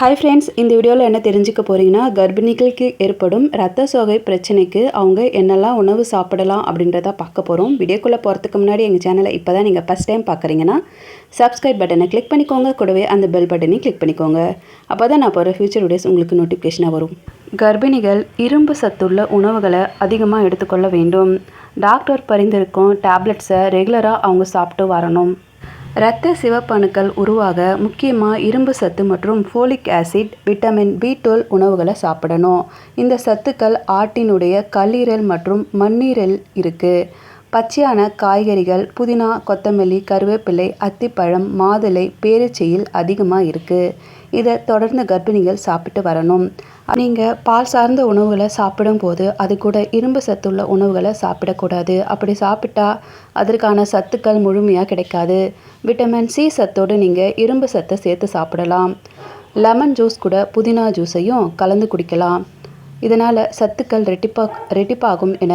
Hi friends இந்த வீடியோவில் என்ன தெரிஞ்சுக்க போகிறீங்கன்னா கர்ப்பிணிகளுக்கு ஏற்படும் ரத்த சோகை பிரச்சனைக்கு அவங்க என்னெல்லாம் உணவு சாப்பிடலாம் அப்படின்றத பார்க்க போகிறோம் வீடியோக்குள்ளே போகிறதுக்கு முன்னாடி எங்கள் சேனலை இப்போ தான் நீங்கள் ஃபஸ்ட் டைம் பார்க்குறீங்கன்னா சப்ஸ்கிரைப் பட்டனை கிளிக் பண்ணிக்கோங்க. கூடவே அந்த பெல் பட்டனையும் கிளிக் பண்ணிக்கோங்க. அப்போ தான் நான் போகிற ஃபியூச்சர் வீடியோஸ் உங்களுக்கு நோட்டிஃபிகேஷனாக வரும். கர்ப்பிணிகள் இரும்பு சத்துள்ள உணவுகளை அதிகமாக எடுத்துக்கொள்ள வேண்டும். டாக்டர் பரிந்துரைக்கும் டேப்லெட்ஸை ரெகுலராக அவங்க சாப்பிட்டு வரணும். இரத்த சிவப்பணுக்கள் உருவாக முக்கியமாக இரும்பு சத்து மற்றும் folic acid vitamin B twelve உணவுகளை சாப்பிடணும். இந்த சத்துக்கள் ஆட்டினுடைய கல்லீரல் மற்றும் மண்ணீரல் இருக்குது பச்சையான காய்கறிகள் புதினா கொத்தமல்லி கருவேப்பிலை அத்திப்பழம் மாதுளை பேரிச்சையில் அதிகமாக இருக்குது இதை தொடர்ந்து கர்ப்பிணிகள் சாப்பிட்டு வரணும். நீங்கள் பால் சார்ந்த உணவுகளை சாப்பிடும்போது அது கூட இரும்பு சத்துள்ள உணவுகளை சாப்பிடக்கூடாது. அப்படி சாப்பிட்டா அதற்கான சத்துக்கள் முழுமையாக கிடைக்காது. விட்டமின் சி சத்தோடு நீங்கள் இரும்பு சத்தை சேர்த்து சாப்பிடலாம். லெமன் ஜூஸ் கூட புதினா ஜூஸையும் கலந்து குடிக்கலாம். இதனால் சத்துக்கள் ரெட்டிப்பா ரெட்டிப்பாகும் என